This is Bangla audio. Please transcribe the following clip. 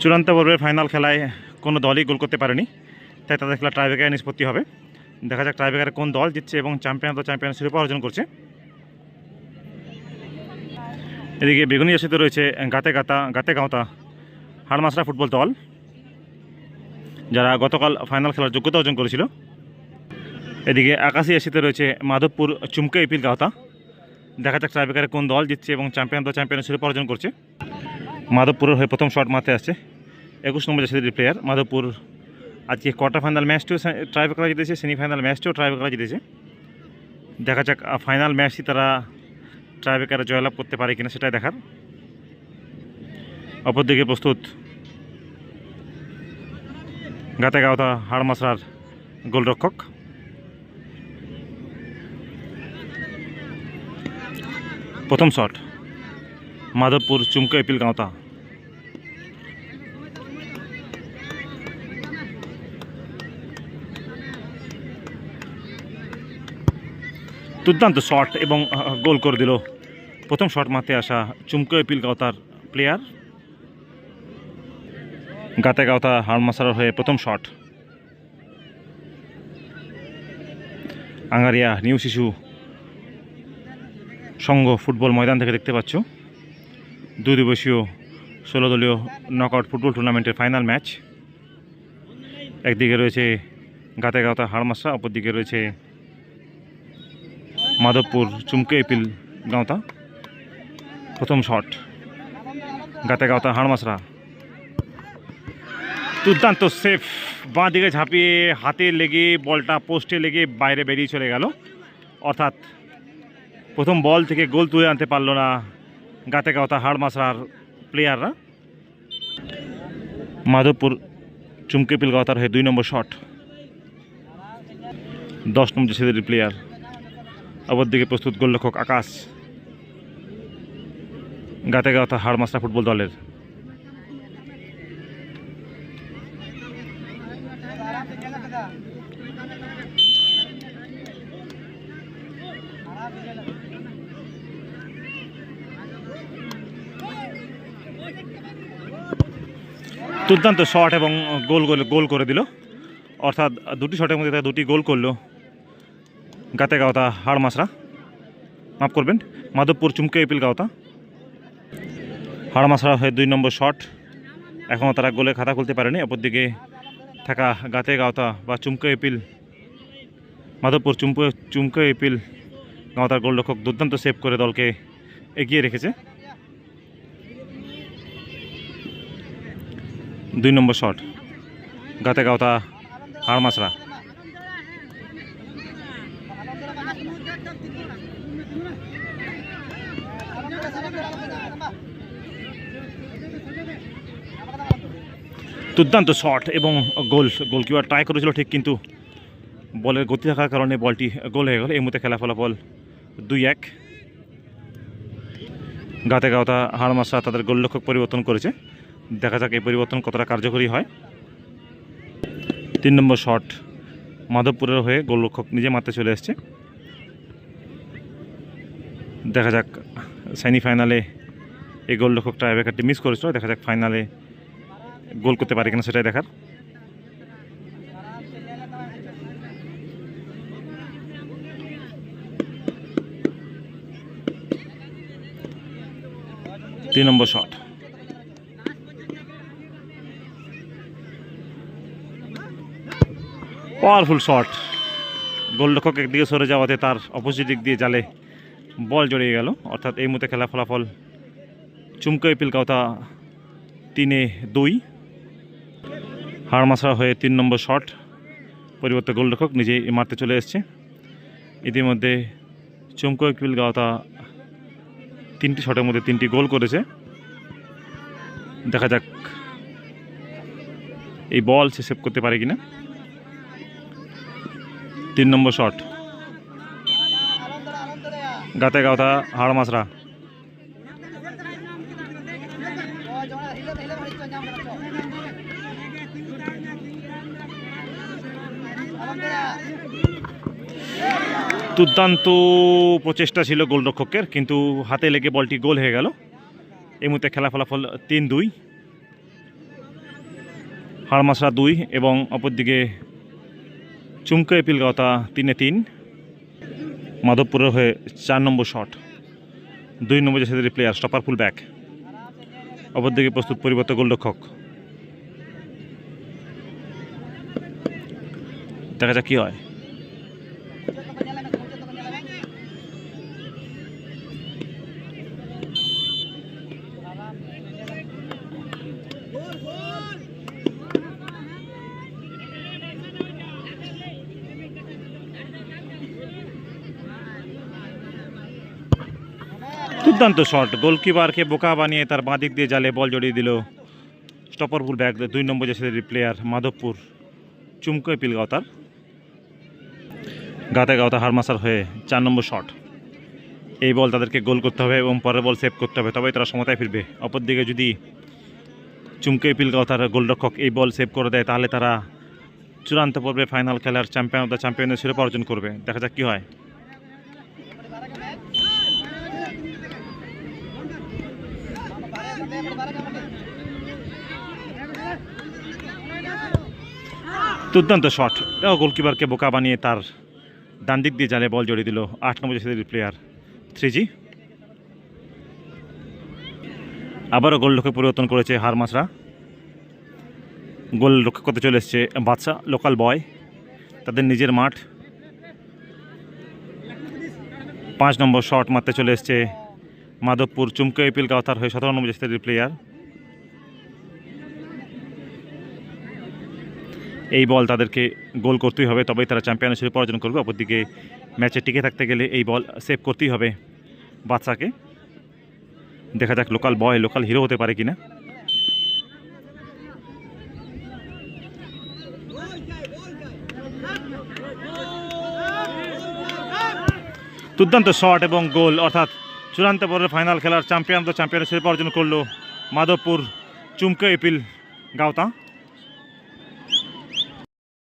চূড়ান্ত পর্বের ফাইনাল খেলায় কোনো দলই গোল করতে পারেনি, তাই তাদের খেলা ট্রাইবেকারে নিষ্পত্তি হবে। দেখা যাক ট্রাইবেকারে কোন দল জিতছে এবং চ্যাম্পিয়ন তো চ্যাম্পিয়ন শিরোপা অর্জন করছে। এদিকে বেগুনি এসেতে রয়েছে গাতে গাতা, গাতে গাঁওতা হাড়মাসরা ফুটবল দল, যারা গতকাল ফাইনাল খেলার যোগ্যতা অর্জন করেছিল। এদিকে আকাশি এসিতে রয়েছে মাধবপুর চুমকে ইপিল গাঁওতা। দেখা যাক ট্রাইবেকারে কোন দল জিতছে এবং চ্যাম্পিয়ন তো চ্যাম্পিয়ন শিরোপা অর্জন করছে। মাধবপুরের হয়ে প্রথম শট মারতে আসছে। একুশ নম্বর জাসিদের প্লেয়ার মাধবপুর আজকে কোয়ার্টার ফাইনাল ম্যাচটিও ট্রাইবেকারা জিতেছে সেমিফাইনাল ম্যাচটিও ট্রাইবেকারা জিতেছে। দেখা যাক ফাইনাল ম্যাচটি তারা ট্রাইবেকারে জয়লাভ করতে পারে কিনা সেটাই দেখার। অপরদিকে প্রস্তুত গাতে গাওতা হাড়মাসরার গোলরক্ষক। প্রথম শট মাধবপুর চুমকা, এপিল গাঁওতা। দুর্দান্ত শট এবং গোল করে দিল। প্রথম শট মারতে আসা চুমকো এপিল গাওতার প্লেয়ার গাতে গাওতা হাড়মাসার হয়ে প্রথম শট। আঙ্গারিয়া নিউ শিশু সংঘ ফুটবল ময়দান থেকে দেখতে পাচ্ছ। দুই দিবসীয় ষোলো দলীয় নকআউট ফুটবল টুর্নামেন্টের ফাইনাল ম্যাচ একদিকে রয়েছে গাতে গাওতা হাড়মাসা অপরদিকে রয়েছে মাধবপুর চুমকে এপিল গাঁওতা। প্রথম শট। গাতে গাওতা হাড়মাসরা দুর্দান্ত সেফ। বাঁ দিকে ঝাঁপিয়ে হাতে লেগে, বলটা পোস্টে লেগে বাইরে বেরিয়ে চলে গেল। অর্থাৎ প্রথম বল থেকে গোল তুলে আনতে পারল না গাতে গাওতা হাড়মাসরার প্লেয়াররা। মাধবপুর চুমকে পিল গাওতার হয়ে দুই নম্বর শট। দশ নম্বর ছেলেদের প্লেয়ার। অপরদিকে প্রস্তুত গোলরক্ষক আকাশ। গাতে গাওতা হাড়মাসরা ফুটবল দলের। দুর্দান্ত শট এবং গোল গোল গোল করে দিল। অর্থাৎ দুটি শটের মধ্যে তারা দুটি গোল করল। গাতে গাওতা হাড়মাসরা মাফ করবেন, মাধবপুর চুমকে এপিল গাওতা। হাড়মাসরা হয়ে দুই নম্বর শট। এখনও তারা গোলে খাতা খুলতে পারেনি, অপরদিকে থাকা গাতে গাওতা বা চুমকে এপিল, মাধবপুর চুমকে চুমকে এপিল গাওতার গোলরক্ষক দুর্দান্ত সেভ করে দলকে এগিয়ে রেখেছে। দুই নম্বর শট, গাতে গাওতা হাড়মাসরা দুর্দান্ত শট এবং গোল, গোলকিপার ট্রাই করেছিল ঠিক কিন্তু বলের গতি থাকার কারণে বলটি গোল হয়ে গেল। এই মুহূর্তে খেলা ফলাফল দুই এক। গাতে গাওতা হাড়মাসা তাদের গোল গোলরক্ষক পরিবর্তন করেছে। দেখা যাক এই পরিবর্তন কতটা কার্যকরী হয়। তিন নম্বর শট মাধবপুরের হয়ে গোল গোলরক্ষক নিজে মারতে চলে এসছে। দেখা যাক সেমিফাইনালে এই গোল গোলরক্ষক ট্রাইবেকারটি মিস করেছিল দেখা যাক ফাইনালে গোল করতে পারে কিনা সেটাই দেখার। তিন নম্বর শট পাওয়ারফুল শট গোলরক্ষক একদিকে সরে যাওয়াতে তার অপোজিট দিক দিয়ে জালে বল জড়িয়ে গেল। অর্থাৎ এই মুহূর্তে খেলা ফলাফল চুমকো এপিল কাউতা তিনে দুই। হাড়মাসা হয়ে তিন নম্বর শট। পরিবর্তে গোলরক্ষক নিজেই মারতে চলে এসছে। ইতিমধ্যে চুমকো এপিল গাওতা তিনটি শটের মধ্যে তিনটি গোল করেছে। দেখা যাক এই বল সে সেভ করতে পারে কিনা। তিন নম্বর শট। গাতে গাওতা হাড়মাসরা দুর্দান্ত প্রচেষ্টা ছিল গোলরক্ষকের, কিন্তু হাতে লেগে বলটি গোল হয়ে গেল। এই মুহূর্তে খেলা ফলাফল তিন দুই। হাড়মাসরা দুই এবং অপরদিকে চুমকা এপিল গাওতা তিনে তিন। মাধবপুরের হয়ে চার নম্বর শট। দুই নম্বর যে প্লেয়ার স্টপার ফুল ব্যাক অপরদিকে প্রস্তুত পরিবর্তন গোলরক্ষক। দেখা যাক কী হয়। দুর্দান্ত শট। গোলকিপারকে বোকা বানিয়ে তার বাঁ দিক দিয়ে জালে বল জড়িয়ে দিল। স্টপার ফুল ব্যাক দুই নম্বর যে প্লেয়ার মাধবপুর। চুমকো পিল গাওতার। গাতে গাওতা হারমাসার হয়ে চার নম্বর শট এই বল তাদেরকে গোল করতে হবে এবং পরের বল সেভ করতে হবে, তবেই তারা সমতায় ফিরবে। অপরদিকে যদি চুমকে পিল গাওতার গোলরক্ষক এই বল সেভ করে দেয়, তাহলে তারা চূড়ান্ত পর্বে ফাইনাল খেলার চ্যাম্পিয়ন অফ দ্য চ্যাম্পিয়নের শিরোপা অর্জন করবে। দেখা যাক কী হয়। দুর্দান্ত শট। এটাও গোলকিপারকে বোকা বানিয়ে তার ডান দিক দিয়ে জালে বল জড়িয়ে দিল আট নম্বর জেসিদের প্লেয়ার থ্রি জি আবারও গোলরক্ষক পরিবর্তন করেছে হারমাসরা। গোল রক্ষক করতে চলে এসছে বাচ্চা লোকাল বয় তাদের নিজের মাঠ। পাঁচ নম্বর শট মারতে চলে এসছে মাধবপুর চুমকে এপিল গাওতার হয়ে সতেরো নম্বর জেসিদের প্লেয়ার এই বল তাদেরকে গোল করতেই হবে, তবেই তারা চ্যাম্পিয়নের শিরোপা অর্জন করবে। অপরদিকে ম্যাচে টিকে থাকতে গেলে এই বল সেভ করতেই হবে বাচ্চাকে দেখা যাক লোকাল বয় লোকাল হিরো হতে পারে কিনা। দুর্দান্ত শট এবং গোল, অর্থাৎ চূড়ান্ত পর্বের ফাইনাল খেলার চ্যাম্পিয়ন তো চ্যাম্পিয়নশিপ অর্জন করল মাধবপুর চুমকে এপিল গাওতা।